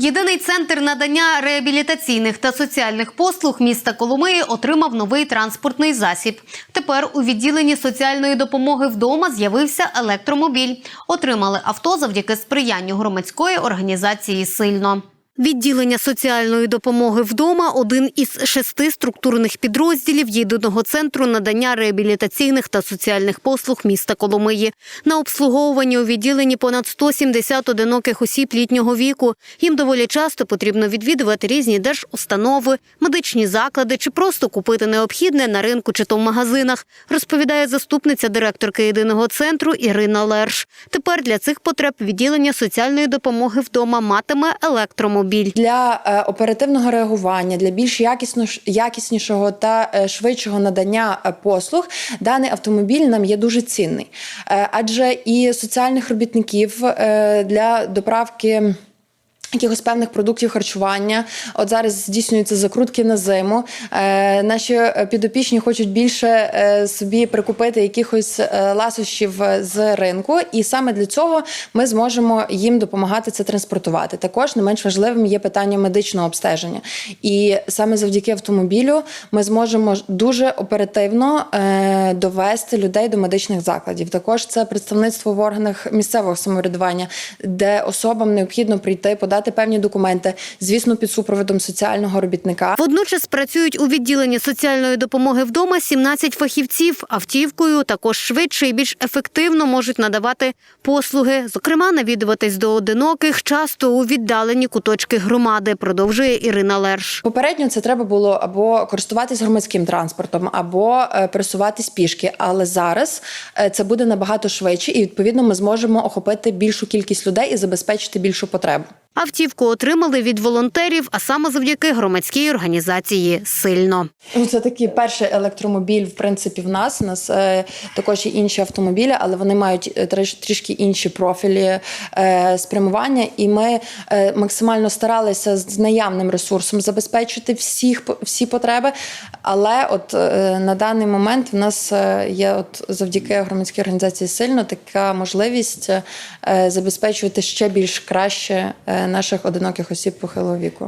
Єдиний центр надання реабілітаційних та соціальних послуг міста Коломиї отримав новий транспортний засіб. Тепер у відділенні соціальної допомоги вдома з'явився електромобіль. Отримали авто завдяки сприянню громадської організації Сильно. Відділення соціальної допомоги вдома один із шести структурних підрозділів єдиного центру надання реабілітаційних та соціальних послуг міста Коломиї. На обслуговуванні у відділенні понад 170 одиноких осіб літнього віку. Їм доволі часто потрібно відвідувати різні держустанови, медичні заклади чи просто купити необхідне на ринку чи то в магазинах, розповідає заступниця директорки єдиного центру Ірина Лерш. Тепер для цих потреб відділення соціальної допомоги вдома матиме електромобіль. Для е, оперативного реагування, для більш якіснішого та е, швидшого надання е, послуг, даний автомобіль нам є дуже цінний. Адже і соціальних робітників для доправки. Якихось певних продуктів харчування. От зараз здійснюються закрутки на зиму. Е, наші е, підопічні хочуть більше е, собі прикупити якихось е, ласощів е, з ринку, і саме для цього ми зможемо їм допомагати це транспортувати. Також не менш важливим є питання медичного обстеження. І саме завдяки автомобілю ми зможемо дуже оперативно е, довести людей до медичних закладів. Також це представництво в органах місцевого самоврядування, де особам необхідно прийти, подати певні документи, звісно, під супроводом соціального робітника. Водночас працюють у відділенні соціальної допомоги вдома 17 фахівців. Автівкою також швидше і більш ефективно можуть надавати послуги, зокрема навідуватись до одиноких, часто у віддалені куточки громади. Продовжує Ірина Лерш. Попередньо це треба було або користуватись громадським транспортом, або е, пересуватись пішки. Але зараз е, це буде набагато швидше, і відповідно ми зможемо охопити більшу кількість людей і забезпечити більшу потребу. Автівку отримали від волонтерів, а саме завдяки громадській організації Сильно. Ну, це такий перший електромобіль, в принципі, в нас. У нас е, також є інші автомобілі, але вони мають е, трішки інші профілі е, спрямування. І ми максимально старалися з наявним ресурсом забезпечити всіх всі потреби. Але от на даний момент в нас є, от завдяки громадській організації сильно така можливість забезпечувати ще більш краще наших одиноких осіб похилого віку.